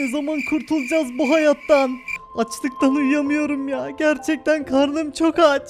Ne zaman kurtulacağız bu hayattan? Açlıktan uyuyamıyorum ya. Gerçekten karnım çok aç.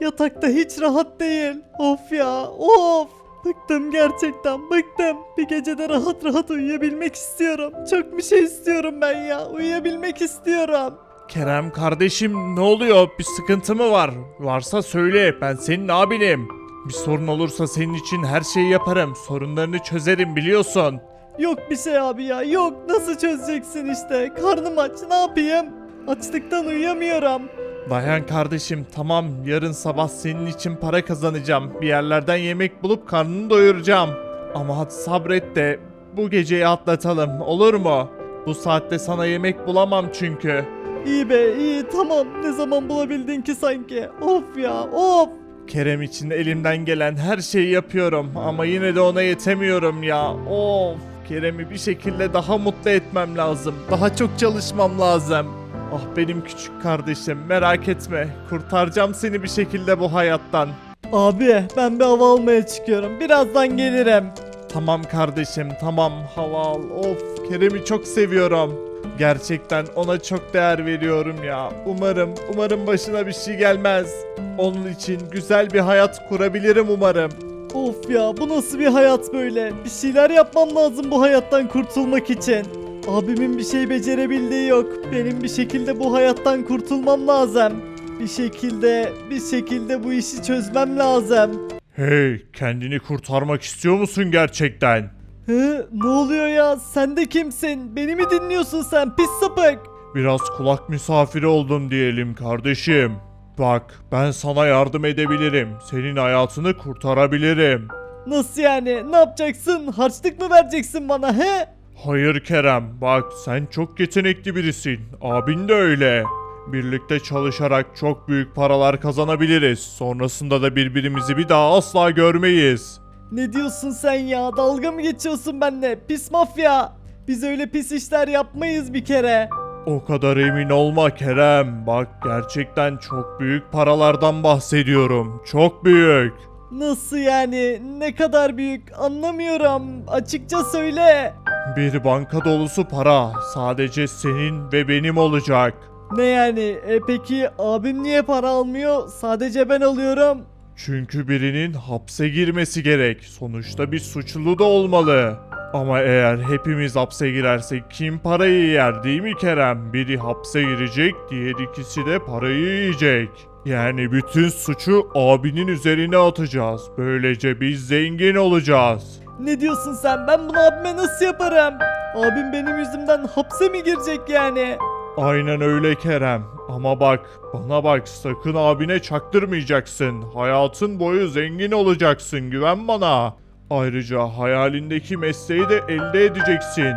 Yatakta hiç rahat değil. Of ya of. Bıktım gerçekten bıktım. Bir gecede rahat rahat uyuyabilmek istiyorum. Çok bir şey istiyorum ben ya. Uyuyabilmek istiyorum. Kerem kardeşim ne oluyor? Bir sıkıntı mı var? Varsa söyle ben senin abinim. Bir sorun olursa senin için her şeyi yaparım. Sorunlarını çözerim biliyorsun. Yok bir şey abi ya yok. Nasıl çözeceksin işte? Karnım aç ne yapayım? Açlıktan uyuyamıyorum. Dayan kardeşim tamam yarın sabah senin için para kazanacağım. Bir yerlerden yemek bulup karnını doyuracağım. Ama hadi sabret de bu geceyi atlatalım olur mu? Bu saatte sana yemek bulamam çünkü. İyi be iyi tamam. Ne zaman bulabildin ki sanki? Of ya of. Kerem için elimden gelen her şeyi yapıyorum ama yine de ona yetemiyorum ya. Of, Kerem'i bir şekilde daha mutlu etmem lazım. Daha çok çalışmam lazım. Ah benim küçük kardeşim merak etme. Kurtaracağım seni bir şekilde bu hayattan. Abi ben bir hava almaya çıkıyorum. Birazdan gelirim. Tamam kardeşim tamam hava al. Of Kerem'i çok seviyorum. Gerçekten ona çok değer veriyorum ya. Umarım, umarım başına bir şey gelmez. Onun için güzel bir hayat kurabilirim umarım. Of ya bu nasıl bir hayat böyle? Bir şeyler yapmam lazım bu hayattan kurtulmak için. Abimin bir şey becerebildiği yok. Benim bir şekilde bu hayattan kurtulmam lazım. Bir şekilde, bir şekilde bu işi çözmem lazım. Hey, kendini kurtarmak istiyor musun gerçekten? Hı, ne oluyor ya? Sen de kimsin? Beni mi dinliyorsun sen pis sapık? Biraz kulak misafiri oldum diyelim kardeşim. Bak, ben sana yardım edebilirim. Senin hayatını kurtarabilirim. Nasıl yani? Ne yapacaksın? Harçlık mı vereceksin bana he? Hayır Kerem, bak sen çok yetenekli birisin. Abin de öyle. Birlikte çalışarak çok büyük paralar kazanabiliriz. Sonrasında da birbirimizi bir daha asla görmeyiz. Ne diyorsun sen ya? Dalga mı geçiyorsun benimle? Pis mafya. Biz öyle pis işler yapmayız bir kere. O kadar emin olma Kerem. Bak gerçekten çok büyük paralardan bahsediyorum. Çok büyük. Nasıl yani? Ne kadar büyük? Anlamıyorum. Açıkça söyle. Bir banka dolusu para. Sadece senin ve benim olacak. Ne yani? E peki abim niye para almıyor? Sadece ben alıyorum. Çünkü birinin hapse girmesi gerek. Sonuçta bir suçlu da olmalı. Ama eğer hepimiz hapse girersek kim parayı yer değil mi Kerem? Biri hapse girecek, diğer ikisi de parayı yiyecek. Yani bütün suçu abinin üzerine atacağız. Böylece biz zengin olacağız. Ne diyorsun sen? Ben bunu abime nasıl yaparım? Abim benim yüzümden hapse mi girecek yani? Aynen öyle Kerem. Ama bak, bana bak sakın abine çaktırmayacaksın. Hayatın boyu zengin olacaksın güven bana. Ayrıca hayalindeki mesleği de elde edeceksin.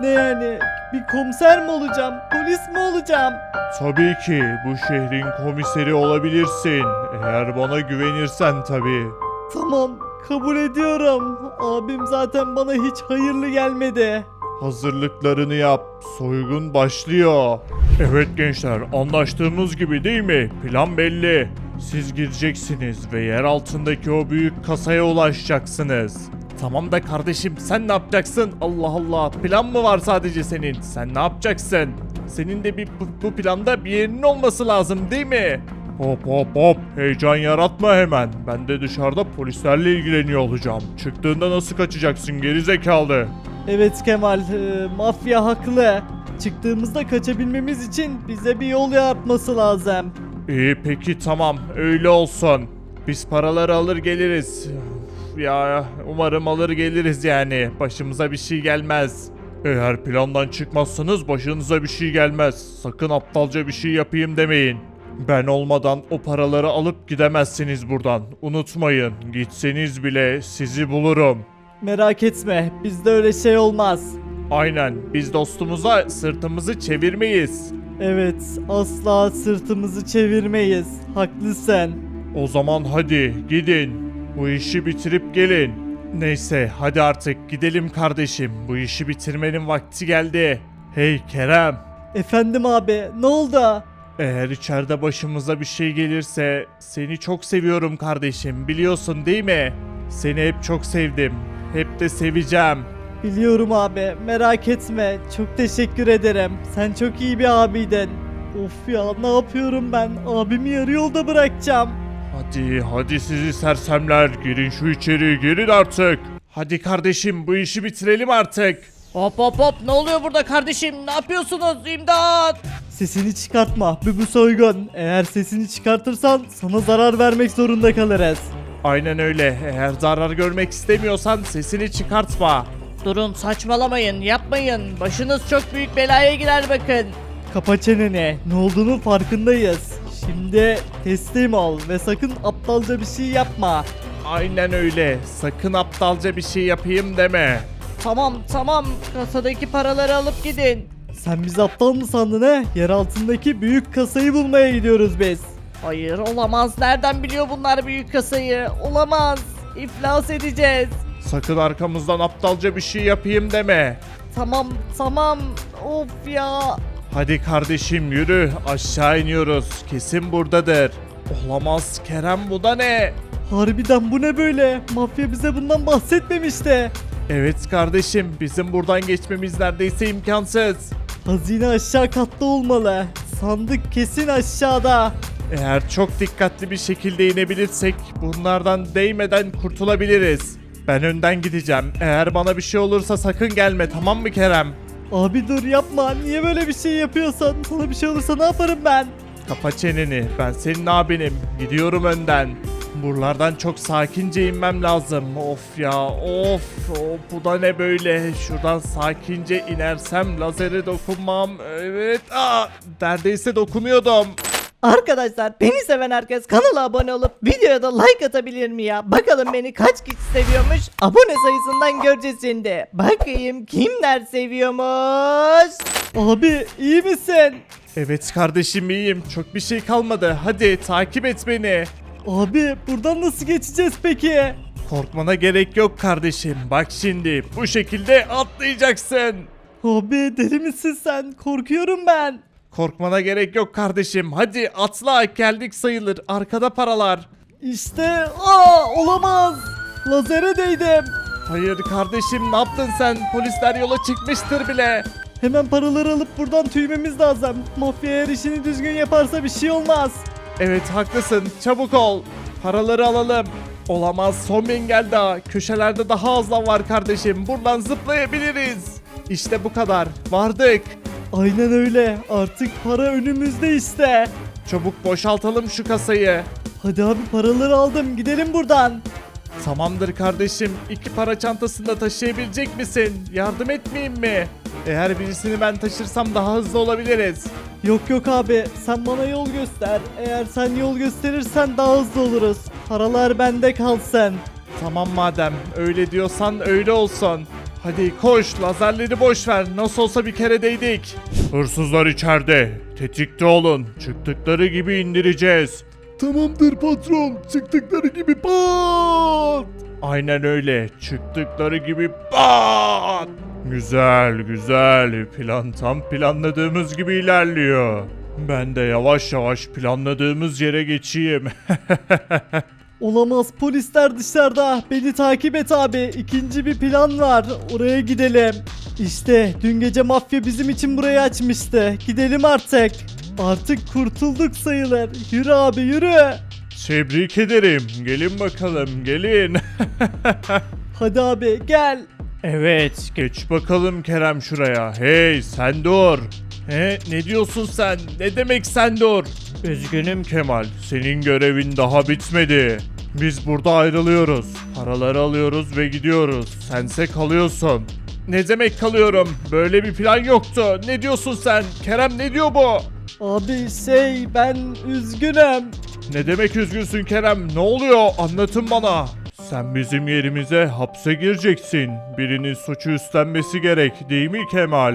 Ne yani? Bir komiser mi olacağım? Polis mi olacağım? Tabii ki bu şehrin komiseri olabilirsin. Eğer bana güvenirsen tabii. Tamam, kabul ediyorum. Abim zaten bana hiç hayırlı gelmedi. Hazırlıklarını yap. Soygun başlıyor. Evet gençler anlaştığımız gibi değil mi? Plan belli. Siz gireceksiniz ve yer altındaki o büyük kasaya ulaşacaksınız. Tamam da kardeşim sen ne yapacaksın? Allah Allah plan mı var sadece senin? Sen ne yapacaksın? Senin de bir bu, bu planda bir yerinin olması lazım değil mi? Hop hop hop heyecan yaratma hemen. Ben de dışarıda polislerle ilgileniyor olacağım. Çıktığında nasıl kaçacaksın geri zekalı? Evet Kemal, e, mafya haklı. Çıktığımızda kaçabilmemiz için bize bir yol yapması lazım. İyi peki tamam öyle olsun. Biz paraları alır geliriz. Ya umarım alır geliriz yani. Başımıza bir şey gelmez. Eğer plandan çıkmazsanız başınıza bir şey gelmez. Sakın aptalca bir şey yapayım demeyin. Ben olmadan o paraları alıp gidemezsiniz buradan. Unutmayın. Gitseniz bile sizi bulurum. Merak etme, bizde öyle şey olmaz. Aynen. Biz dostumuza sırtımızı çevirmeyiz. Evet, asla sırtımızı çevirmeyiz. Haklısın. O zaman hadi gidin. Bu işi bitirip gelin. Neyse hadi artık gidelim kardeşim. Bu işi bitirmenin vakti geldi. Hey Kerem. Efendim abi, ne oldu? Eğer içeride başımıza bir şey gelirse seni çok seviyorum kardeşim. Biliyorsun değil mi? Seni hep çok sevdim. Hep de seveceğim. Biliyorum abi merak etme çok teşekkür ederim. Sen çok iyi bir abiydin. Of ya ne yapıyorum ben abimi yarı yolda bırakacağım. Hadi hadi sizi sersemler girin şu içeri girin artık. Hadi kardeşim bu işi bitirelim artık. Hop hop hop ne oluyor burada kardeşim ne yapıyorsunuz imdat. Sesini çıkartma bu bu soygun. Eğer sesini çıkartırsan sana zarar vermek zorunda kalırız. Aynen öyle eğer zarar görmek istemiyorsan sesini çıkartma. Durun saçmalamayın yapmayın başınız çok büyük belaya girer bakın. Kapa çeneni ne olduğunun farkındayız. Şimdi teslim ol ve sakın aptalca bir şey yapma. Aynen öyle sakın aptalca bir şey yapayım deme. Tamam tamam kasadaki paraları alıp gidin. Sen bizi aptal mı sandın he? Yer altındaki büyük kasayı bulmaya gidiyoruz biz. Hayır olamaz nereden biliyor bunlar büyük kasayı olamaz iflas edeceğiz. Sakın arkamızdan aptalca bir şey yapayım deme. Tamam tamam of ya. Hadi kardeşim yürü aşağı iniyoruz kesin buradadır. Olamaz Kerem bu da ne? Harbiden bu ne böyle? Mafya bize bundan bahsetmemişti. Evet kardeşim bizim buradan geçmemiz neredeyse imkansız. Hazine aşağı katta olmalı. Sandık kesin aşağıda. Eğer çok dikkatli bir şekilde inebilirsek bunlardan değmeden kurtulabiliriz. Ben önden gideceğim. Eğer bana bir şey olursa sakın gelme tamam mı Kerem? Abi dur yapma. Niye böyle bir şey yapıyorsan? Sana bir şey olursa ne yaparım ben? Kapa çeneni. Ben senin abinim. Gidiyorum önden. Buralardan çok sakince inmem lazım. Of ya of. of bu da ne böyle? Şuradan sakince inersem lazere dokunmam. Evet. Aa, neredeyse dokunuyordum. Arkadaşlar beni seven herkes kanala abone olup videoya da like atabilir mi ya? Bakalım beni kaç kişi seviyormuş? Abone sayısından göreceğiz şimdi. Bakayım kimler seviyormuş? Abi iyi misin? Evet kardeşim iyiyim. Çok bir şey kalmadı. Hadi takip et beni. Abi buradan nasıl geçeceğiz peki? Korkmana gerek yok kardeşim. Bak şimdi bu şekilde atlayacaksın. Abi deli misin sen? Korkuyorum ben. Korkmana gerek yok kardeşim. Hadi atla geldik sayılır. Arkada paralar. İşte aa olamaz. Lazere değdim. Hayır kardeşim ne yaptın sen? Polisler yola çıkmıştır bile. Hemen paraları alıp buradan tüymemiz lazım. Mafya eğer işini düzgün yaparsa bir şey olmaz. Evet haklısın. Çabuk ol. Paraları alalım. Olamaz son bir engel daha. Köşelerde daha az lav var kardeşim. Buradan zıplayabiliriz. İşte bu kadar. Vardık. Aynen öyle. Artık para önümüzde işte. Çabuk boşaltalım şu kasayı. Hadi abi paraları aldım. Gidelim buradan. Tamamdır kardeşim. İki para çantasında taşıyabilecek misin? Yardım etmeyeyim mi? Eğer birisini ben taşırsam daha hızlı olabiliriz. Yok yok abi sen bana yol göster. Eğer sen yol gösterirsen daha hızlı oluruz. Paralar bende kalsın. Tamam madem öyle diyorsan öyle olsun. Hadi koş lazerleri boş ver. Nasıl olsa bir kere değdik. Hırsızlar içeride. Tetikte olun. Çıktıkları gibi indireceğiz. Tamamdır patron. Çıktıkları gibi pat. Aynen öyle. Çıktıkları gibi pat. Güzel güzel. Plan tam planladığımız gibi ilerliyor. Ben de yavaş yavaş planladığımız yere geçeyim. Olamaz polisler dışarıda. Beni takip et abi. İkinci bir plan var. Oraya gidelim. İşte dün gece mafya bizim için burayı açmıştı. Gidelim artık. Artık kurtulduk sayılır. Yürü abi yürü. Tebrik ederim. Gelin bakalım, gelin. Hadi abi gel. evet, geç bakalım Kerem şuraya. Hey, sen dur. He, ne diyorsun sen? Ne demek sen dur? Üzgünüm Kemal, senin görevin daha bitmedi. Biz burada ayrılıyoruz. Paraları alıyoruz ve gidiyoruz. Sense kalıyorsun. Ne demek kalıyorum? Böyle bir plan yoktu. Ne diyorsun sen? Kerem ne diyor bu? Abi şey ben üzgünüm. Ne demek üzgünsün Kerem? Ne oluyor? Anlatın bana. Sen bizim yerimize hapse gireceksin. Birinin suçu üstlenmesi gerek değil mi Kemal?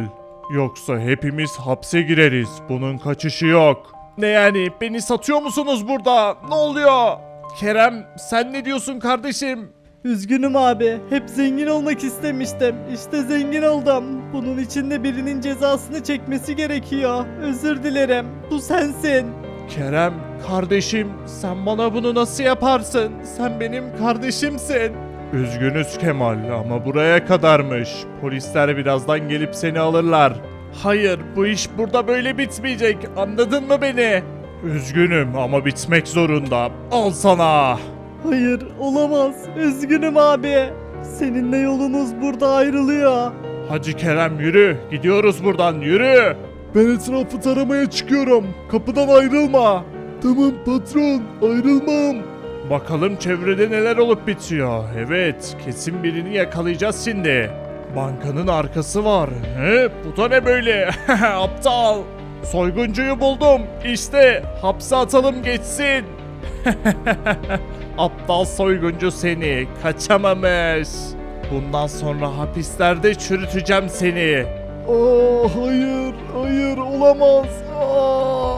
Yoksa hepimiz hapse gireriz. Bunun kaçışı yok. Ne yani? Beni satıyor musunuz burada? Ne oluyor? Kerem sen ne diyorsun kardeşim? Üzgünüm abi. Hep zengin olmak istemiştim. İşte zengin oldum. Bunun için de birinin cezasını çekmesi gerekiyor. Özür dilerim. Bu sensin. Kerem kardeşim sen bana bunu nasıl yaparsın? Sen benim kardeşimsin. Üzgünüz Kemal ama buraya kadarmış. Polisler birazdan gelip seni alırlar. Hayır bu iş burada böyle bitmeyecek anladın mı beni? Üzgünüm ama bitmek zorunda. Al sana. Hayır olamaz. Üzgünüm abi. Seninle yolumuz burada ayrılıyor. Hacı Kerem yürü. Gidiyoruz buradan yürü. Ben etrafı taramaya çıkıyorum. Kapıdan ayrılma. Tamam patron ayrılmam. Bakalım çevrede neler olup bitiyor. Evet, kesin birini yakalayacağız şimdi. Bankanın arkası var. He, bu da ne böyle? Aptal. Soyguncuyu buldum. İşte hapse atalım geçsin. Aptal soyguncu seni. Kaçamamış. Bundan sonra hapislerde çürüteceğim seni. Aa, hayır hayır olamaz. Aa.